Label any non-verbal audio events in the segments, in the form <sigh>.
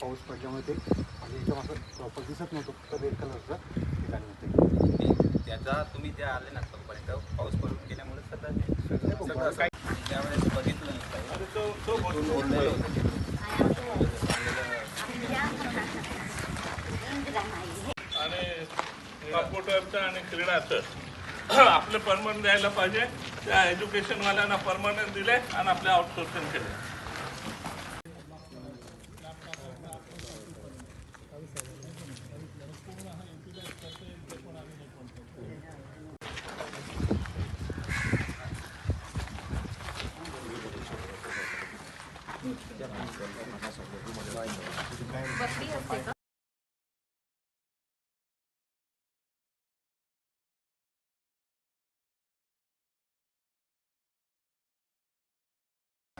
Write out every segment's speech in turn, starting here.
पाऊस पडल्यामुळे ते आणि एकदम असं प्रॉपर दिसत नव्हतं फक्त रेड कलरचं ठिकाणी होते. त्याचा तुम्ही त्या आले ना तोपर्यंत पाऊस पडून गेल्यामुळे त्यावेळेस बघितलं आणि कम्प्युटरचं आणि क्रीडाचं <coughs> आपलं परमनंट द्यायला पाहिजे. त्या एज्युकेशनवाल्यांना परमनंट दिले आणि आपले आउटसोर्सिंग केले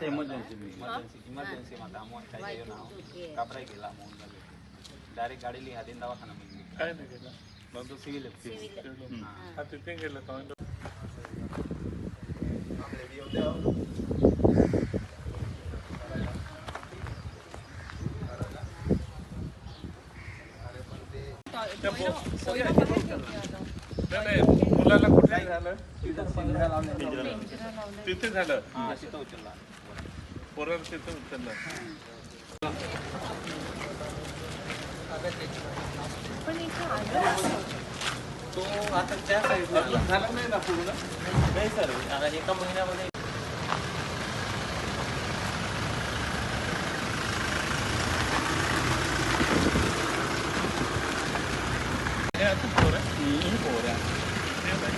इमर्जन्सी इमर्जन्सी इमर्जन्सी माता अमोन काय जायो ना कापराय गेला अमोन डायरेक्ट गाडी लिहा दिन दवाखाना मध्ये काय नाही केलं मग तो सिव्हिल हा तिथे गेलं का त्या पो- नाही नाही मुलाला कुठे झालं? तिथे झालं? पोराला तिथे उचललं. तो आता त्या साईडला झाला नाही ना पूर्ण? नाही सर आता एका महिन्यामध्ये हे आता पोर आहे ही पोर आहे हे बाई.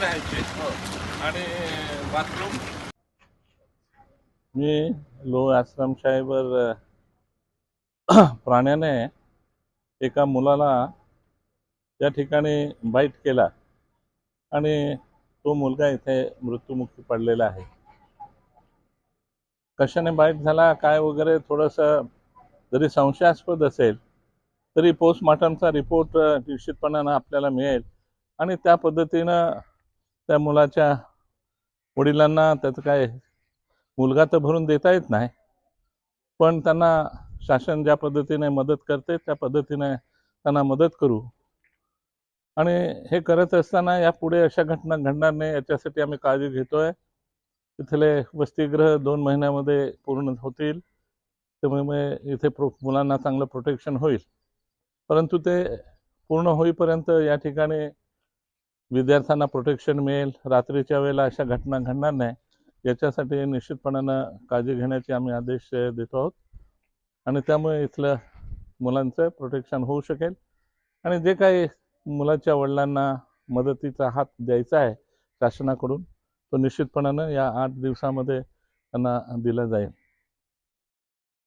राहायचे. आणि बाथरूम? मी लोह आश्रमशाहीवर प्राण्याने एका मुलाला त्या ठिकाणी बाईट केला आणि तो मुलगा इथे मृत्युमुखी पडलेला आहे. कशाने बाईट झाला काय वगैरे थोडंसं जरी संशयास्पद असेल तरी पोस्टमॉर्टमचा रिपोर्ट निश्चितपणानं आपल्याला मिळेल. आणि त्या पद्धतीनं त्या मुलाच्या वडिलांना त्याचं काय मुलगा तर भरून देता येत नाही पण त्यांना शासन ज्या पद्धतीने मदत करते त्या पद्धतीने त्यांना मदत करू. आणि हे करत असताना यापुढे अशा घटना घडणार नाही याच्यासाठी आम्ही काळजी घेतोय. इथले वसतिगृह दोन महिन्यामध्ये पूर्ण होतील. त्यामुळे इथे प्रो मुलांना चांगलं प्रोटेक्शन होईल. परंतु ते पूर्ण होईपर्यंत या ठिकाणी विद्यार्थ्यांना प्रोटेक्शन मिळेल. रात्रीच्या वेळेला अशा घटना घडणार नाही. याच्यासाठी निश्चितपणानं काळजी घेण्याचे आम्ही आदेश देतो आहोत. आणि त्यामुळे इथलं मुलांचं प्रोटेक्शन होऊ शकेल. आणि जे काही मुलाच्या वडिलांना मदतीचा हात द्यायचा आहे शासनाकडून तो निश्चितपणानं या आठ दिवसामध्ये त्यांना दिला जाईल.